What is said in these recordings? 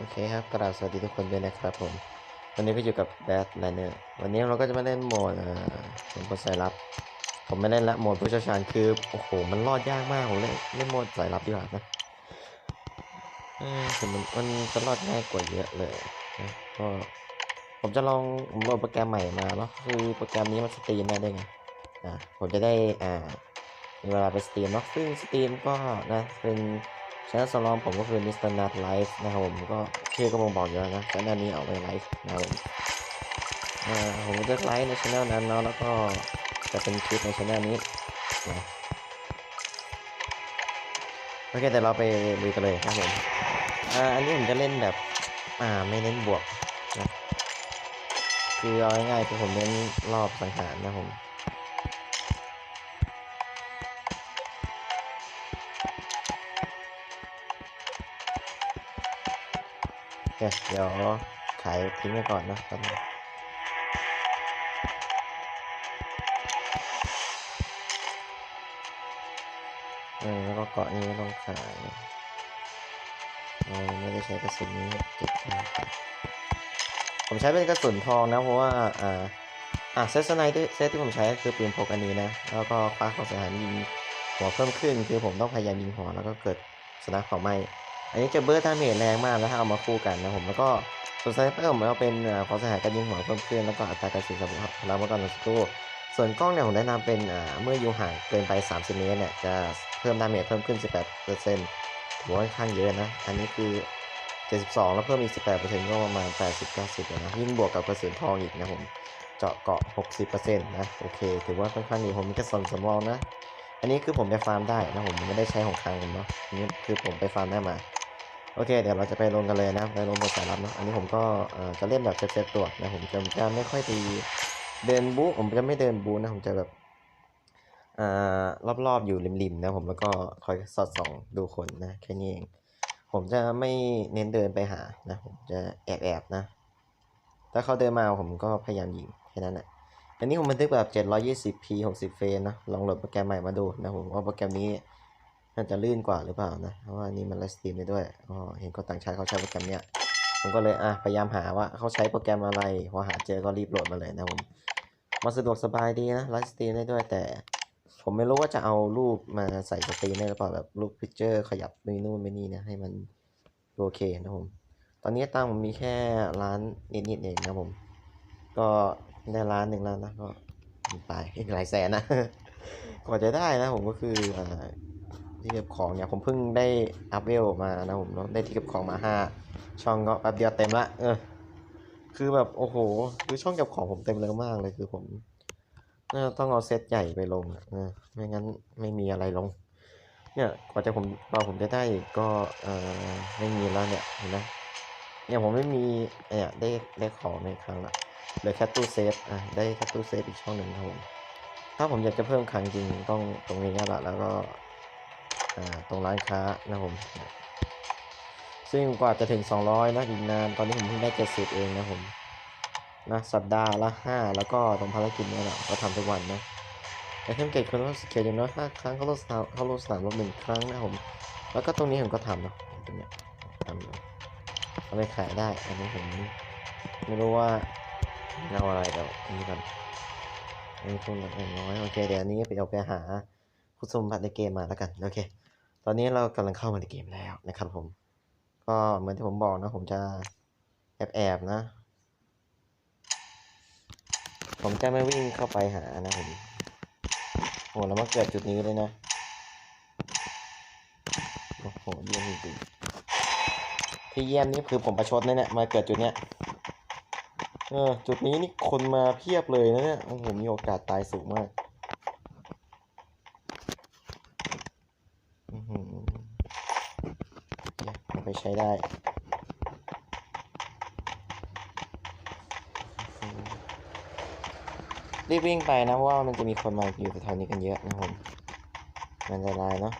โอเคครับกราบสวัสดีทุกคนด้วยนะครับผม วันนี้ก็อยู่กับแบทไลเนอร์วันนี้เราก็จะมาเล่นโหมดผมก็สายลับ ผมไม่เล่นละโหมดผู้เชี่ยวชาญคือ โอ้โห มันรอดยากมากผมเล่นเล่นโหมดสายลับดีกว่านะเออคือมันมันจะรอดง่ายกว่าเยอะเลยนะก็ผมจะลองผมโหลดโปรแกรมใหม่มาเนาะคือโปรแกรมนี้มันสตรีมได้ด้วยไงอ่าผมจะได้อ่ามีเวลาไปสตรีมเนาะซึ่งสตรีมก็นะเป็น ช anel สำรองผมก็คือ Mr. Nut Live นะครับผมก็ชื่อก็บ่งบอกอยู่แล้วนะช anel นี้เอาไว้ไลฟ์นะครับผมอ่อผมจะไลฟ์ในช anel นั้นเนาะแล้วก็จะเป็นคลิปในช anel นี้นะโอเคแต่เราไปลุยกันเลยครับผมอ่าอันนี้ผมจะเล่นแบบอ่าไม่เน้นบวกนะคือเอาง่ายๆคือผมเน้นรอบสังหารนะผม เคเดี๋ยวขายทิ้งไว้ก่อนนะตอนนี้เออแล้วก็เกาะนี้ก็ต้องขายเราไม่ได้ใช้กระสุนนี้เก็บไว้ครับผมใช้เป็นกระสุนทองนะเพราะว่าอ่าอะเซตสไนที่เซตที่ผมใช้ก็คือปืนพกอันนี้นะ แล้วก็คว้าของสถานยิงหัวเพิ่มขึ้น คือผมต้องพยายามยิงหัวแล้วก็เกิดสนับของไหม อันนี้จะเบิร์ดดาเมจแรงมากแล้วถ้าเอามาคู่กันนะผมแล้วก็ส่วนไซเปอร์ผมเอาเป็นอ่าขอสหายการยิงหัวเพิ่มขึ้นแล้วก็อัตราการสูญเสียพลังเมื่อก่อนสักครู่ส่วนกล้องเนี่ยผมแนะนำเป็นเมื่ออยู่ห่างเกินไป30เมตรเนี่ยจะเพิ่มดาเมจเพิ่มขึ้น 18%ถือว่าค่อนข้างเยอะนะ อันนี้คือ 72 แล้วเพิ่มอีก 18%ก็ประมาณ 80-90เลยนะยิ่งบวกกับกระสุนทองอีกนะผมเจาะเกาะ 60%นะโอเค ถือว่าค่อนข้างดีผมมีกระสุนสำรองนะ อันนี้คือผมไปฟาร์มได้นะผมไม่ได้ใช้ของคลังผมเนาะนนี้คือผมไปฟาร์มได้มา โอเค เดี๋ยวเราจะไปลงกันเลยนะไปลงบนสายลับเนาะอันนี้ผมก็เอ่อจะเล่นแบบเซฟๆตัวนะผมจะจะไม่ค่อยไปเดินบูผมจะไม่เดินบูนะผมจะแบบอ่ารอบๆอยู่ริมๆนะผมแล้วก็คอยสอดส่องดูคนนะแค่นี้เอง ผมจะไม่เน้นเดินไปหานะผมจะแอบๆนะ ถ้าเขาเดินมาผมก็พยายามยิงแค่นั้นแหละอันนี้ผมบันทึกแบบ 720p 60เฟรมนะลองโหลดโปรแกรมใหม่มาดูนะผมว่าโปรแกรมนี้ มันจะลื่นกว่าหรือเปล่านะเพราะว่านี่มันไลฟ์สตรีมได้ด้วยก็เห็นคนต่างชาติเขาใช้โปรแกรมเนี้ยผมก็เลยอะพยายามหาว่าเขาใช้โปรแกรมอะไรพอหาเจอก็รีบโหลดมาเลยนะผมมันสะดวกสบายดีนะไลฟ์สตรีมได้ด้วยแต่ ผมไม่รู้ว่าจะเอารูปมาใส่สตรีมได้หรือเปล่าแบบรูปพิกเจอร์ขยับไปนู่นไปนี่นะให้มันโอเคนะผมตอนนี้ตังผมมีแค่ล้านนิดๆเองนะผม ก็ได้ล้านหนึ่งแล้วนะก็ตายอีกหลายแสนนะกว่าจะได้นะผมก็คืออ่า ที่เก็บของเนี่ยผมเพิ่งได้อัพเวลมานะผมเนาะได้ที่เก็บของมาห้าช่องก็แป๊บเดียวเต็มละเออคือแบบโอ้โหคือช่องเก็บของผมเต็มเร็วมากเลยคือผมน่าต้องเอาเซตใหญ่ไปลงอะเออไม่งั้นไม่มีอะไรลง เนี่ยกว่าจะผมกว่าผมจะได้ก็เออไม่มีแล้วเนี่ยเห็นไหมเนี่ยผมไม่มีเนี่ยได้ได้ของในครั้งละเหลือแค่ตู้เซฟอะได้แค่ตู้เซฟอีกช่องหนึ่งครับผมถ้าผมอยากจะเพิ่มครั้งจริงต้องตรงนี้ละแล้วก็ ตรงร้านค้านะผม ซึ่งกว่าจะถึง 200 นะอีกนาน ตอนนี้ผมเพิ่งได้ 70 เองนะผมนะสัปดาห์ละ 5 แล้วก็ตรงภารกิจเนี่ยแหละก็ทำทุกวันนะแต่เทมเกตคนว่าสเกลอย่างน้อย5ครั้งเข้าร่วมสนามเข้าร่วมสนามรบหนึ่งครั้งนะผม แล้วก็ตรงนี้ผมก็ทำเนาะตรงเนี้ยทำอยู่เอาไปขายได้ อันนี้ผมไม่รู้ว่าเอาอะไรเดี๋ยวนี่ก่อนอันนี้ทุนอย่างน้อยโอเคเดี๋ยวอันนี้ไปเอาไปหาคุณสมบัติในเกมมาแล้วกัน โอเค ตอนนี้เรากำลังเข้ามาในเกมแล้วนะครับผม ก็เหมือนที่ผมบอกนะผมจะแอบแอบๆนะ ผมจะไม่วิ่งเข้าไปหานะผมโหแล้วมาเกิดจุดนี้เลยนะ โอ้โหเยี่ยมจริงๆที่เยี่ยมนี่คือผมประชดนะเนี่ยมาเกิดจุดเนี้ยเออจุดนี้นี่คนมาเพียบเลยนะเนี่ยโอ้โหมีโอกาสตายสูงมากอื้อหือเนี่ยเอาไปใช้ได้รีบวิ่งไปนะเพราะว่ามันจะมีคนมาอยู่แถวๆนี้กันเยอะนะผมมันอันตรายเนาะ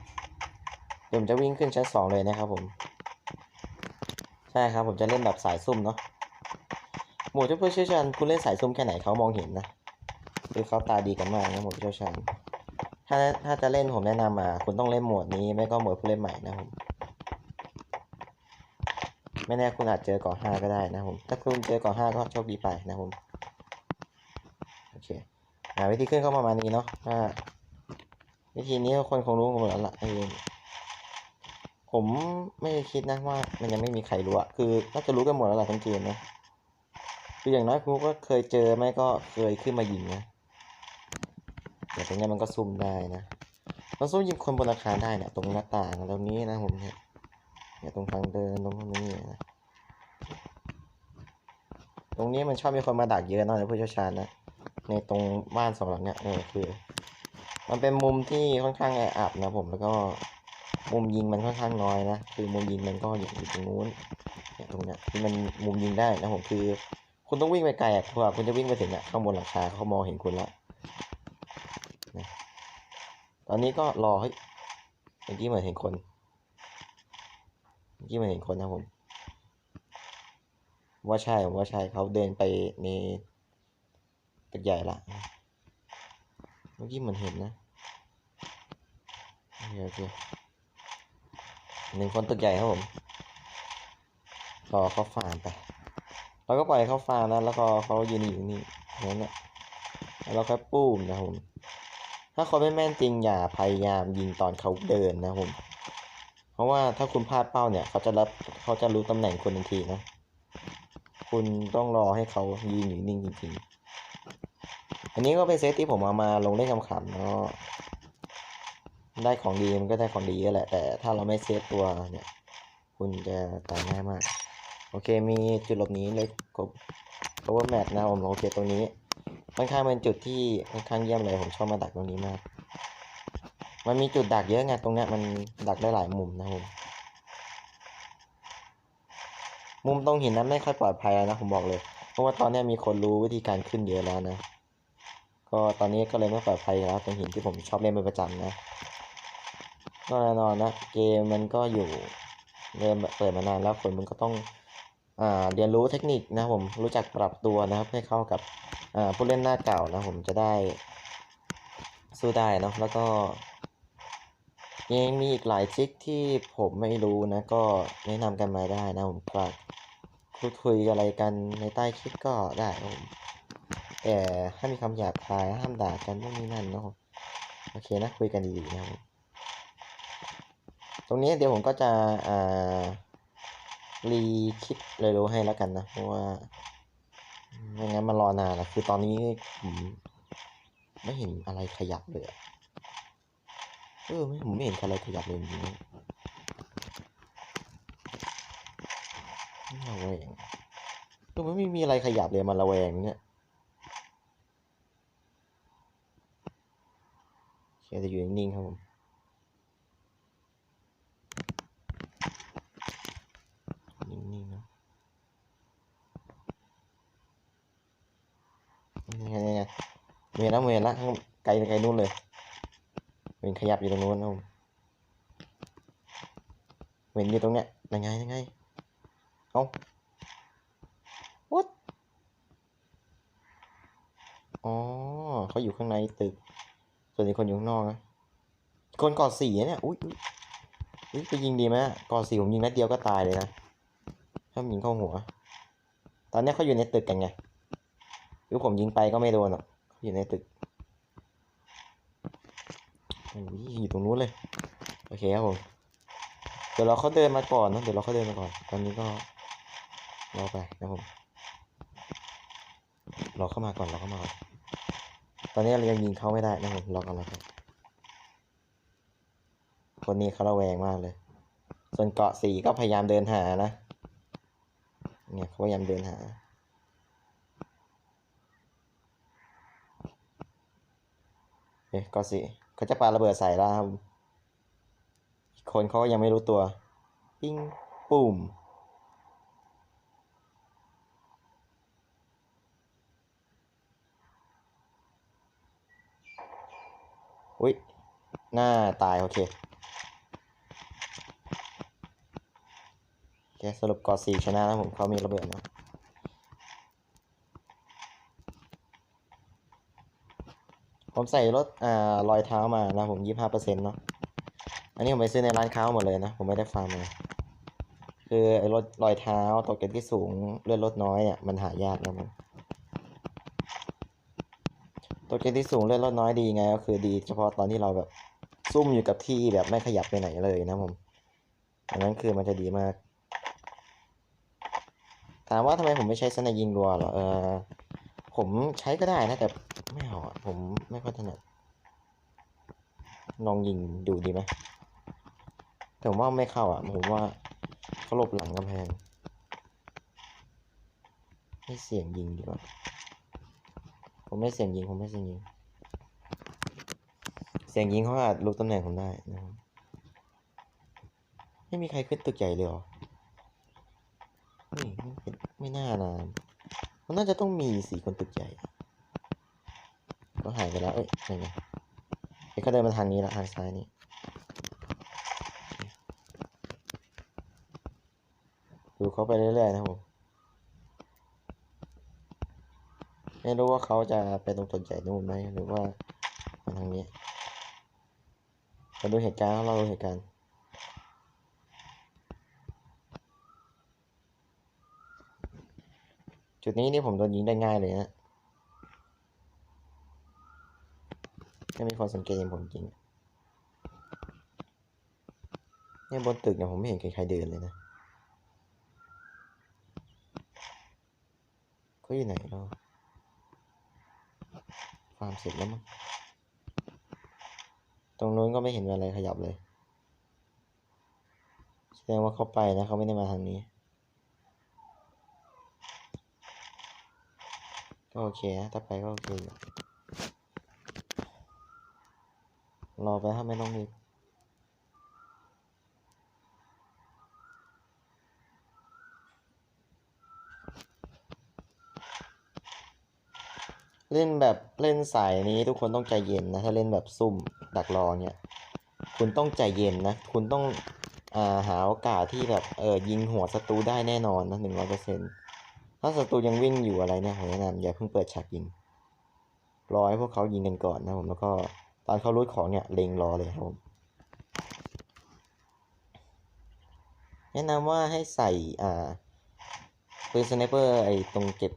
เดี๋ยวผมจะวิ่งขึ้นชั้นสองเลยนะครับผม ใช่ครับผมจะเล่นแบบสายซุ่มเนาะหมวดผู้เชี่ยวชาญคุณเล่นสายซุ่มแค่ไหนเขามองเห็นนะคือเขาตาดีกันมากนะหมวดผู้เชี่ยวชาญถ้าถ้าจะเล่นผมแนะนำมาคุณต้องเล่นหมวดนี้ไม่ก็หมวดผู้เล่นใหม่นะผม ไม่แน่คุณอาจเจอกาะห้าก็ได้นะผม ถ้าคุณเจอกาะห้าก็โชคดีไปนะผม โอเคอ่าวิธีขึ้นก็ประมาณนี้เนาะอ่าวิธีนี้คนคงรู้กันหมดแล้วล่ะเออผมไม่ได้คิดนะว่า มันยังไม่มีใครรู้อะคือน่าจะรู้กันหมดแล้วล่ะทั้งเกมนะคืออย่างน้อยคุณก็เคยเจอไม่ก็เคยขึ้นมายิงนะแต่ตรงเนี้ยมันก็ซุ่มได้นะมันซุ่มยิงคนบนอาคารได้เนี่ยตรงหน้าต่างตรงนี้นะผมเนี่ย เนี่ยตรงทางเดินตรงนี้นะตรงนี้มันชอบมีคนมาดักเยอะเนอะในผู้เชี่ยวชาญนะในตรงบ้านสองหลังเนี่ยเออคือ มันเป็นมุมที่ค่อนข้างแออัดนะผมแล้วก็มุมยิงมันค่อนข้างน้อยนะคือมุมยิงมันก็อยู่ตรงนู้นเนี่ยตรงเนี้ยที่มันมุมยิงได้นะผมคือ คุณต้องวิ่งไปไกลอะเพราะว่าคุณจะวิ่งไปถึงอะข้างบนหลังคาเขามองเห็นคุณละตอนนี้ก็รอเฮ้ยเมื่อกี้เหมือนเห็นคน เมื่อกี้มือนเห็นคนนะผม ว่าใช่ผมว่าใช่เขาเดินไปในตึกใหญ่ละเมื่อกี้เหมือนเห็นนะโอเคโอเคหนึ่งคนตึกใหญ่ครับผมรอเขาฟาร์มไปเราก็ปล่อยเขาฟาร์มนะแล้วก็เขายืนอยู่นี่นั่นแหละแล้วเราก็ปุ้มนะครับผมถ้าเขาไม่แม่นจริงอย่าพยายามยิงตอนเขาเดินนะผม ราะว่าถ้าคุณพลาดเป้าเนี่ย เขาจะรับเขาจะรู้ตำแหน่งคุณทันทีนะ คุณต้องรอให้เขายืนอยู่นิ่งจริงๆ อันนี้ก็เป็นเซตที่ผมเอามาลงเล่นขำๆเนาะได้ของดีมันก็ได้ของดีก็แหละ แต่ถ้าเราไม่เซฟตัวเนี่ย คุณจะตายง่ายมาก โอเคมีจุดหลบหนีเลยกบ cover map นะผมโอเคตรงนี้ค่อนข้างเป็นจุดที่ค่อนข้างเยี่ยมเลยผมชอบมาดักตรงนี้มาก มันมีจุดดักเยอะไงตรงเนี้ยมันดักได้หลายมุมนะผมมุมตรงหินนั้นไม่ค่อยปลอดภัยแล้วนะผมบอกเลย เพราะว่าตอนนี้มีคนรู้วิธีการขึ้นเยอะแล้วนะ ก็ตอนนี้ก็เลยไม่ปลอดภัยแล้วตรงหินที่ผมชอบเล่นเป็นประจำนะก็แน่นอนนะเกมมันก็อยู่เริ่มเปิดมานานแล้วคนมันก็ต้องอ่าเรียนรู้เทคนิคนะผมรู้จักปรับตัวนะครับให้เข้ากับอ่าผู้เล่นหน้าเก่านะผมจะได้สู้ได้นะแล้วก็ ยังมีอีกหลายทริคที่ผมไม่รู้นะก็แนะนำกันมาได้นะผมฝากพูดคุยอะไรกันในใต้คลิปก็ได้นะผมแต่ถ้ามีคำหยาบคายห้ามด่ากันพวกนี้นั่นเนาะโอเคนะคุยกันดีๆนะผมตรงนี้เดี๋ยวผมก็จะอ่ารีคลิปเร็วๆให้แล้วกันนะเพราะว่าไม่งั้นมันรอนานนะคือตอนนี้ผมไม่เห็นอะไรขยับเลยอะ เออไม่ผมไม่เห็นอะไรขยับเลยจริงระแวงคือมันไม่มีอะไรขยับเลยมันระแวงเนี่ยแค่จะอยู่นิ่งๆครับผมนิ่งๆนะยังไงยังไงเมนแล้วเมนแล้วไกลไกลนู่นเลย เมนขยับอยู่ตรงนู้นนะผมเมนอยู่ตรงเนี้ยยังไงยังไงเอาวัดอ๋อเขาอยู่ข้างในตึก ส่วนอีกคนอยู่ข้างนอกนะคนกอดสีเนี่ยอุ้ยอุ๊ยอุ้ยไปยิงดีไหมกอดสีผมยิงนัดเดียวก็ตายเลยนะถ้ายิงเข้าหัว ตอนนี้เขาอยู่ในตึกกันไงหรือผมยิงไปก็ไม่โดนหรอกเขาอยู่ในตึก อยู่ตรงนู้นเลย โอเคครับผม เดี๋ยวเราเขาเดินมาก่อนนะเดี๋ยวเราเขาเดินมาก่อน ตอนนี้ก็รอไปนะผมรอเข้ามาก่อนรอเข้ามาก่อน ตอนนี้เรายังยิงเขาไม่ได้นะผมรอกันรอกันคนนี้เขาระแวงมากเลย ส่วนเกาะสีก็พยายามเดินหานะ เนี่ยเขาพยายามเดินหาเอ๊ะก็สิ เขาจะปาระเบิดใส่แล้วครับอีกคนเขาก็ยังไม่รู้ตัว ปิ้งปุ่มอุ้ยหน้าตาย โอเค โอเค สรุปกอสี่ชนะแล้วผมเขามีระเบิดนะ ผมใส่รถอ่ารอยเท้ามานะผมยี่ห้าเปอร์เซ็นต์เนาะอันนี้ผมไปซื้อในร้านค้าหมดเลยนะผมไม่ได้ฟาร์มเลยคือไอ้รถรอยเท้าตกจากที่สูงเลื่อนรถน้อยเนี่ยมันหายากนะผมตกจากที่สูงเลื่อนรถน้อยดีไง ก็คือดีเฉพาะตอนที่เราแบบซุ่มอยู่กับที่แบบไม่ขยับไปไหนเลยนะผมอันนั้นคือมันจะดีมาก ถามว่าทำไมผมไม่ใช้สไนยิงรัวเหรอเออ ผมใช้ก็ได้นะ แต่ไม่เอาะผมไม่ค่อยถนัดลองยิงดูดีไหมแต่ผมว่าไม่เข้าอะ ผมว่าเขาหลบหลังกำแพง ให้เสียงยิงดีกว่า ผมไม่เสียงยิง ผมไม่เสียงยิง เสียงยิงเขาอาจรู้ตำแหน่งผมได้นะครับไม่มีใครขึ้นตึกใหญ่เลยเหรอ นี่ไม่นไม่น่านาน มันน่าจะต้องมีสี่คนตึกใหญ่ ก็หายไปแล้ว เอ้ยยังไงเอ้ยเขาเดินมาทางนี้ละทางซ้ายนี่ดูเขาไปเรื่อยๆนะผมไม่รู้ว่าเขาจะไปตรงตึกใหญ่นู่นไหมหรือว่ามาทางนี้มาดูเหตุการณ์เราดูเหตุการณ์ จุดนี้นี่ผมโดนยิงได้ง่ายเลยนะไม่มีคนสังเกตเห็นผมจริงเนี่ยบนตึกเนี่ยผมไม่เห็นใครเดินเลยนะเขาอยู่ไหนเราฟาร์มเสร็จแล้วมั้งตรงนู้นก็ไม่เห็นอะไรขยับเลย แสดงว่าเขาไปนะเขาไม่ได้มาทางนี้ ก็โอเคนะถ้าไปก็โอเคอยู่รอไปถ้าไม่ต้องรีบเล่นแบบเล่นสายนี้ทุกคนต้องใจเย็นนะ ถ้าเล่นแบบซุ่มดักรอเนี่ย คุณต้องใจเย็นนะ คุณต้องอาหาโอกาสที่แบบเออยิงหัวศัตรูได้แน่นอนนะหนึ่งร้อยเปอร์เซ็นต์ ถ้าศัตรูยังวิ่งอยู่อะไรเนี่ยผมแนะนำอย่าเพิ่งเปิดฉากยิง รอให้พวกเขายิงกันก่อนนะผมแล้วก็ตอนเขารูดของเนี่ยเล็งรอเลยครับผมแนะนำว่าให้ใส่อ่าปืนสไนเปอร์ไอ้ตรงเก็บ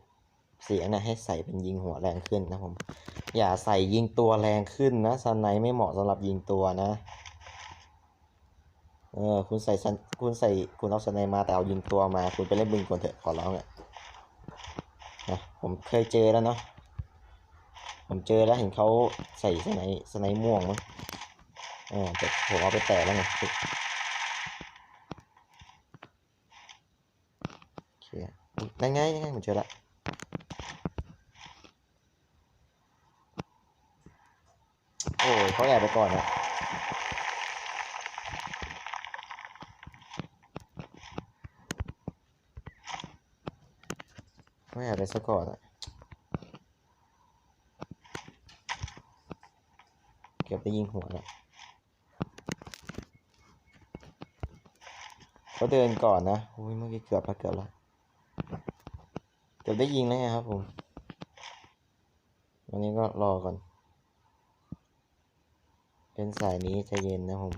เสียงนะให้ใส่เป็นยิงหัวแรงขึ้นนะผมอย่าใส่ยิงตัวแรงขึ้นนะสไนไม่เหมาะสำหรับยิงตัวนะเออคุณใส่คุณใส่คุณเอาสไนมาแต่เอายิงตัวมา คุณไปเล่นบึงก่อนเถอะขอร้องเนี่ย นะผมเคยเจอแล้วเนาะผมเจอแล้วเห็นเขาใส่สไนสไนม่วงมั้งเออแต่ผมเอาไปแตะแล้วไงโอเคได้ไงได้ไงผมเจอละโอ้ยเขาแอบไปก่อนอะ เขาแอบไปซะก่อนอะเกือบไปยิงหัวแล้วเขาเดินก่อนนะอุ้ยเมื่อกี้เกือบแล้วเกือบแล้วเกือบได้ยิงแล้วไงครับผมวันนี้ก็รอก่อน เป็นสายนี้ใจเย็นนะผม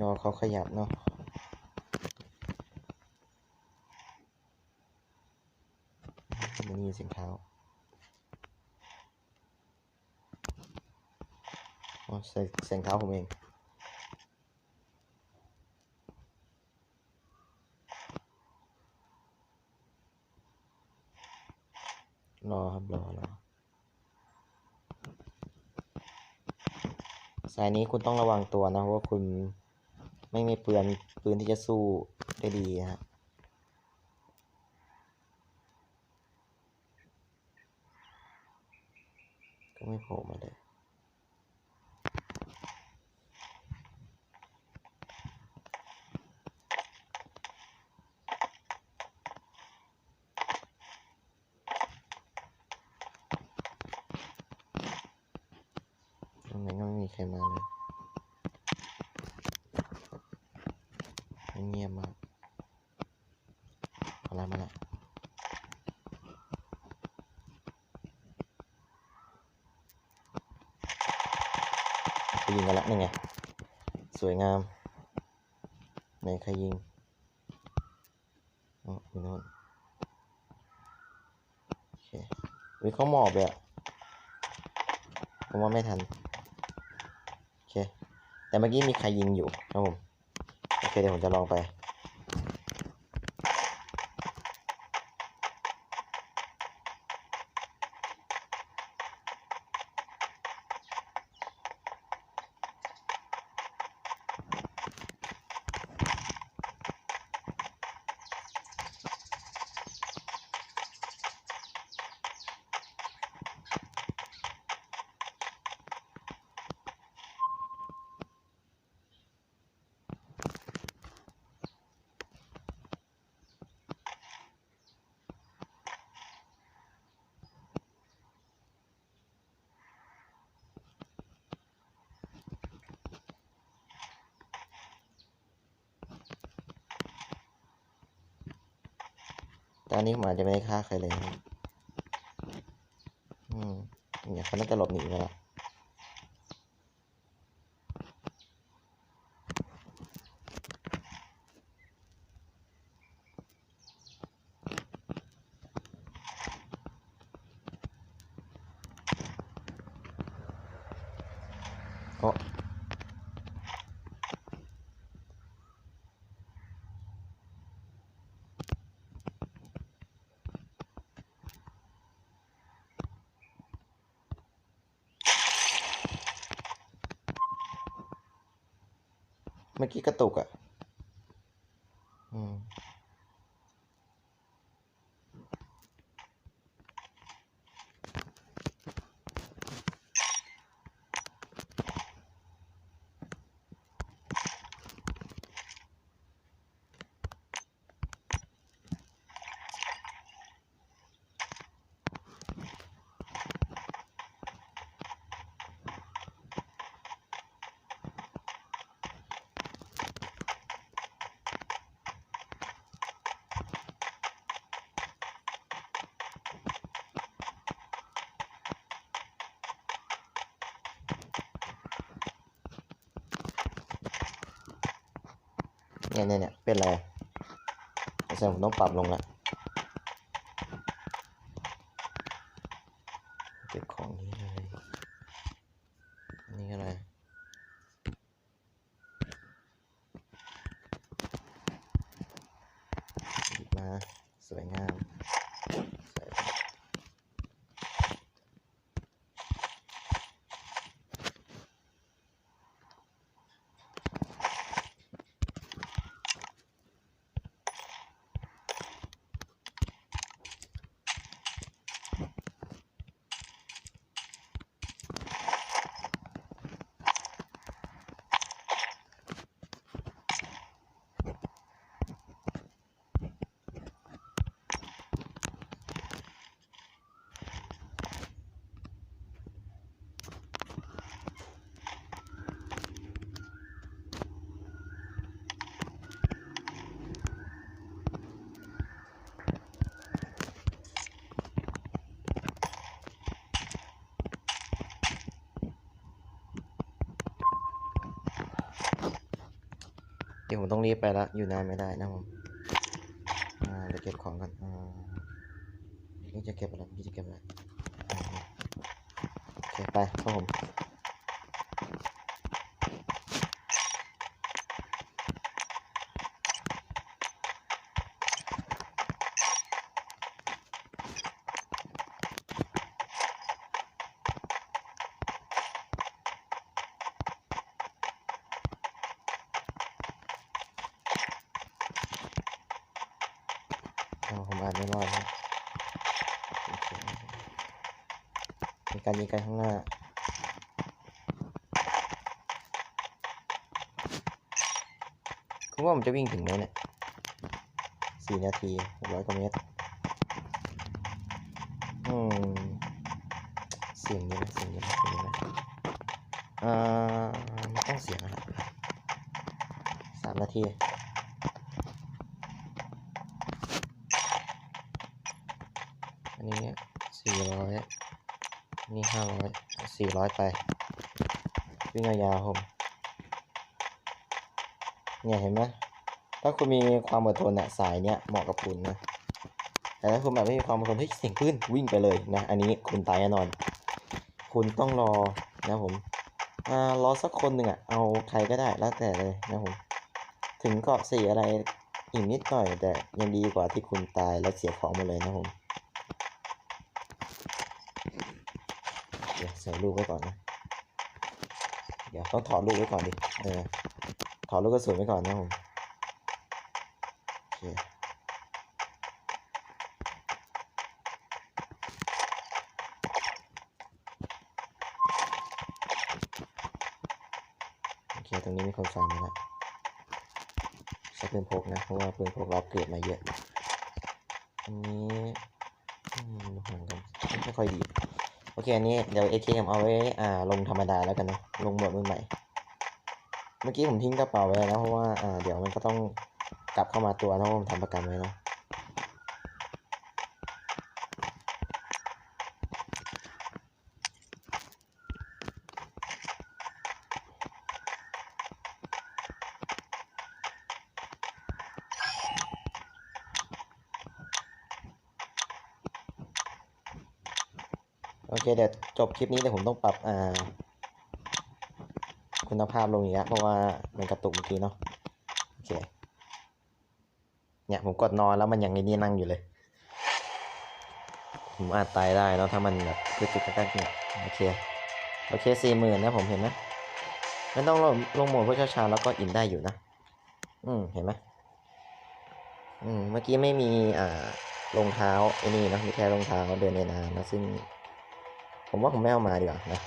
รอเขาขยับเนาะมันมีเสียงเท้าอ๋อเสียงเสียงเท้าผมเองรอครับรอรอสายนี้คุณต้องระวังตัวนะเพราะว่าคุณ ไม่มีปืนปืนที่จะสู้ได้ดีฮะก็ไม่โผล่มาเลยทำไมก็ไม่มีใครมาเลย เงียบมากมาละมาละไปยิงกันละนี่ไง สวยงามไหนใครยิงอ๋ออยู่โน่นโอเควิเขาหมอบเลยอะผมว่าไม่ทัน โอเค แต่เมื่อกี้มีใครยิงอยู่ครับผม เคเดี๋ยวผมจะลองไป อันนี้ผมอาจจะไม่ได้ฆ่าใครเลยอืมเนี่ยเขาน่าจะหลบหนีแล้วโอ้ เมื่อกี้กระตุกอะ เนี่ยเนี่ยเนี่ยเป็นไรแสดงผมต้องปรับลงและเก็บของนี้เลย อันนี้อะไร หยิบมา สวยงามใส่ไป เดี๋ยวผมต้องรีบไปละอยู่นานไม่ได้นะผมอ่าเดี๋ยวเก็บของกันอ่านี่จะเก็บอะไรนี่จะเก็บอะไรอ่าโอเคไปครับผม จะวิ่งถึงไหมเนี่ยสี่นาทีหกร้อยกว่าเมตร อืมเสียงนี้นะเสียงนี้นะเสียงนี้นะอ่าต้องเสียงนะครับสามนาทีอันนี้เนี่ยสี่ร้อยนี่ห้าร้อยสี่ร้อยไป วิ่งยาวผมเนี่ยเห็นไหม ถ้าคุณมีความอดทนเนี่ยสายเนี่ยเหมาะกับคุณนะแต่ถ้าคุณแบบไม่มีความอดทนเฮ้ยเสียงคลื่นวิ่งไปเลยนะ อันนี้คุณตายแน่นอน คุณต้องรอนะผมอ่ารอสักคนหนึ่งอะเอาใครก็ได้แล้วแต่เลยนะผมถึงเกาะสีอะไรอีกนิดหน่อยแต่ยังดีกว่าที่คุณตายแล้วเสียของมาเลยนะผมเดี๋ยวใส่ลูกไว้ก่อนนะเดี๋ยวต้องถอดลูกไว้ก่อนดิเออถอดลูกกระสุนไว้ก่อนนะผม เคโอเค ตรงนี้มีคนฟังแล้วใช้ปืนพกนะ เพราะว่าปืนพกเราเกรดมาเยอะ อันนี้ห่างกันไม่ค่อยดี โอเค อันนี้เดี๋ยว ATM เอาไว้อ่าลงธรรมดาแล้วกันนะ ลงหมดมือใหม่ เมื่อกี้ผมทิ้งกระเป๋าไว้แล้วเพราะว่าอ่าเดี๋ยวมันก็ต้อง กลับเข้ามาตัวนะเพราะผมทำประกันไว้เนาะโอเคเดี๋ยวจบคลิปนี้เดี๋ยวผมต้องปรับอ่าคุณภาพลงอีกแล้วเพราะว่ามันกระตุกเมื่อกี้เนาะ เนี่ยผมกดนอนแล้วมันยังไอ้นี่นั่งอยู่เลย ผมอาจตายได้เนาะถ้ามันแบบกึกกึกกักเนี่ยโอเคโอเคสี่หมื่นนะผมเห็นไหมไม่ต้องลงลงโหมดผู้เชี่ยวชาญแล้วก็อินได้อยู่นะ อืมเห็นไหมอืมเมื่อกี้ไม่มีอ่ารองเท้าไอ้นี่นะมีแค่รองเท้าเดินในน้ำนะซึ่ง ผมว่าผมไม่เอามาดีกว่านะ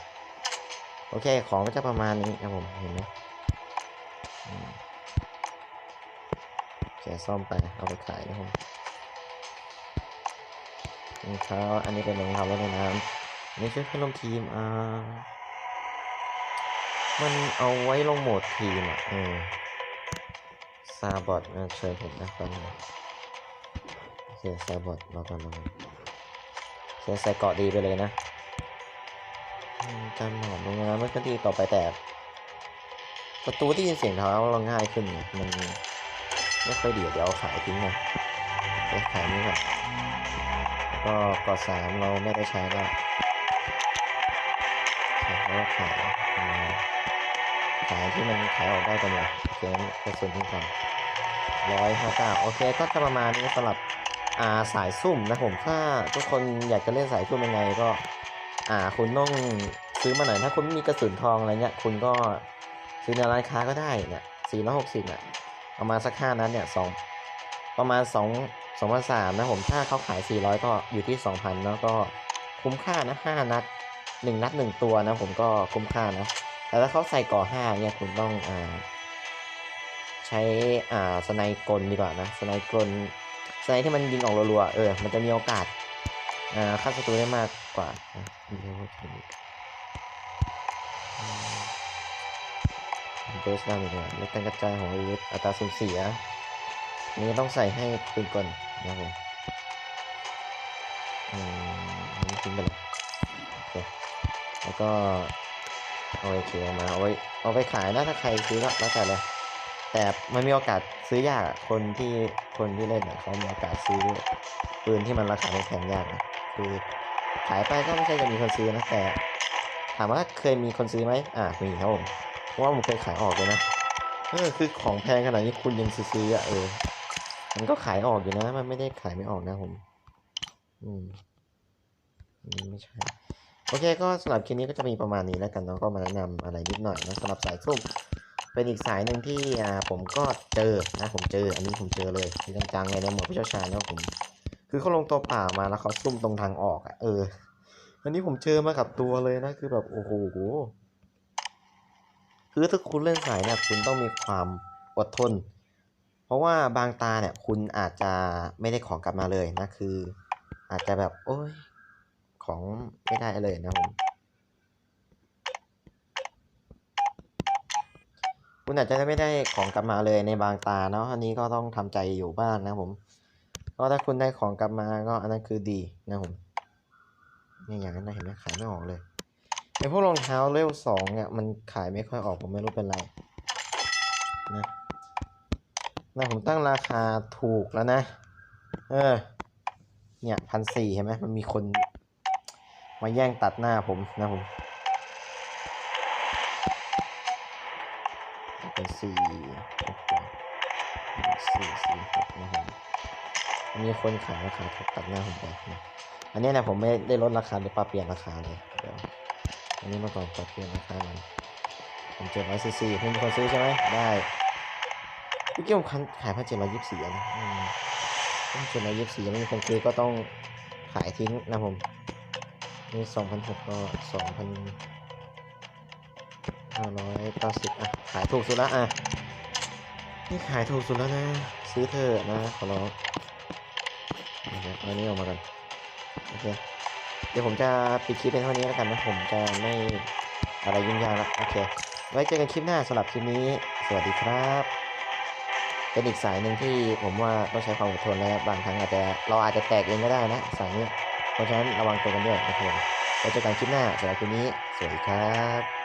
โอเค ของก็จะประมาณนี้ครับผมเห็นไหม โอเคซ่อมไปเอาไปขายนะครับผมรองเท้าอันนี้เป็นรองเท้ารถในน้ำนี่ช่วยเพื่อนร่วมทีมอ่ามันเอาไว้ลงโหมดทีมอะเออซาบอทเชิญผมนะตอนนี้โอเคซาบอทรอก่อนรอก่อนโอเคใส่เกาะดีไปเลยนะอืมการหมอบลงน้ำมันก็ดีต่อไปแต่ ประตูที่ยินเสียงเท้าเราง่ายขึ้นมัน ไม่ค่อยดีเดี๋ยวเอาขายทิ้งเลยไปขายนี้ก่อนก็กอดสามเราไม่ได้ใช้แล้วแล้วก็ขายขายที่มันขายออกได้กันเลยเคงั้นกระสุนทิ้งก่อนร้อยห้าเก้าโอเคก็จะประมาณนี้สำหรับอาสายซุ่มนะผมถ้าทุกคนอยากจะเล่นสายซุ่มยังไงก็ อ่าคุณต้องซื้อมาหน่อยถ้าคุณไม่มีกระสุนทองอะไรเงี้ยคุณก็ซื้อในร้านค้าก็ได้เนี่ยสี่ร้อยหกสิบอะ ประมาณสักห้านัดเนี่ยสองประมาณสองสองพันสามนะผมถ้าเขาขายสี่ร้อยก็อยู่ที่สองพันแล้วก็คุ้มค่านะห้านัดหนึ่งนัดหนึ่งตัวนะผมก็คุ้มค่านะแต่ถ้าเขาใส่ก่อห้าเนี่ยคุณต้องอ่าใช้อ่าสไนกลดีกว่านะสไนกลสไนที่มันยิงออกรัวๆเออมันจะมีโอกาสอ่าค่าศัตรูได้มากกว่าอะ เบสดาเมจและการกระจายของอาวุธอัตราสูญเสียนี้ต้องใส่ให้ปืนกลนะครับผมอืมทิ้งไปเลยโอเคแล้วก็เอาไอเคมาเอาไว้เอาไปขายนะถ้าใครซื้อก็แล้วแต่เลย แต่มันมีโอกาสซื้อยากคนที่คนที่เล่นเนี่ยเขามีโอกาสซื้อปืนที่มันราคาแพงยากนะคือขายไปก็ไม่ใช่จะมีคนซื้อนะแต่ ถามว่าเคยมีคนซื้อไหมอ่ามีครับผม ว่าผมเคยขายออกเลยนะเออคือของแพงขนาดนี้คุณยังซื้ออะเออ มันก็ขายออกอยู่นะ มันไม่ได้ขายไม่ออกนะผมอืมอืมไม่ใช่ โอเค ก็สำหรับคลิปนี้ก็จะมีประมาณนี้แล้วกันเนาะก็มาแนะนำอะไรนิดหน่อยนะสำหรับสายซุ่มเป็นอีกสายหนึ่งที่อ่าผมก็เจอนะผมเจอ อันนี้ผมเจอเลยที่จังๆเลยในหมวดผู้เชี่ยวชาญนะผม คือเขาลงตัวป่ามาแล้วเขาซุ่มตรงทางออกอะ่ะเออ อันนี้ผมเจอมากับตัวเลยนะคือแบบโอ้โห คือถ้าคุณเล่นสายเนี่ยคุณต้องมีความอดทน เพราะว่าบางตาเนี่ยคุณอาจจะไม่ได้ของกลับมาเลยนะคือ อาจจะแบบโอ้ยของไม่ได้เลยนะผมคุณอาจจะไม่ได้ของกลับมาเลยในบางตาเนาะอันนี้ก็ต้องทำใจอยู่บ้างนะผมก็ถ้าคุณได้ของกลับมาก็อันนั้นคือดีนะผมเนี่ยอย่างนั้นนะเห็นไหมขายไม่ออกเลย ไอพวกรองเท้าเลเวลสองเนี่ย มันขายไม่ค่อยออกผมไม่รู้เป็นไรนะนะผมตั้งราคาถูกแล้วนะ เออ เนี่ยพันสี่เห็นไหมมันมีคน มาแย่งตัดหน้าผมนะผมเป็นสี่สี่สี่หกนะครับมีคนขายราคาถูกตัดหน้าผมไปนะอันนี้นะผมไม่ได้ลดราคาหรือปรับเปลี่ยนราคาเลย อันนี้มื่อก่อนปรับเปลี่ยนราคามันผมเจ็ดร้อยสี่สี่มีคนซื้อใช่ไหมได้พี่เกี้ยวคันขายพันเจ็ดร้อยยี่สิบสี่นะอืมพันเจ็ดร้อยยี่สิบสี่ยังไม่มีคนซื้อก็ต้องขายทิ้งนะผมนี่สองพันหกก็สองพันห้าร้อยเก้าสิบอะ ขายถูกสุดละอะ นี่ขายถูกสุดแล้วนะ ซื้อเถอะนะ ขอร้องนะครับเอาอันนี้ออกมากัน โอเค เดี๋ยวผมจะปิดคลิปเป็นเท่านี้แล้วกันนะผมจะไม่อะไรยุ่งยากแล้วโอเค ไว้เจอกันคลิปหน้าสำหรับคลิปนี้ สวัสดีครับ เป็นอีกสายหนึ่งที่ผมว่าต้องใช้ความอดทนและบางครั้งอาจจะเราอาจจะแตกเองก็ได้นะสายนี้เพราะฉะนั้นระวังตัวกันด้วยนะครับไว้เจอกันคลิปหน้าสำหรับคลิปนี้ สวัสดีครับ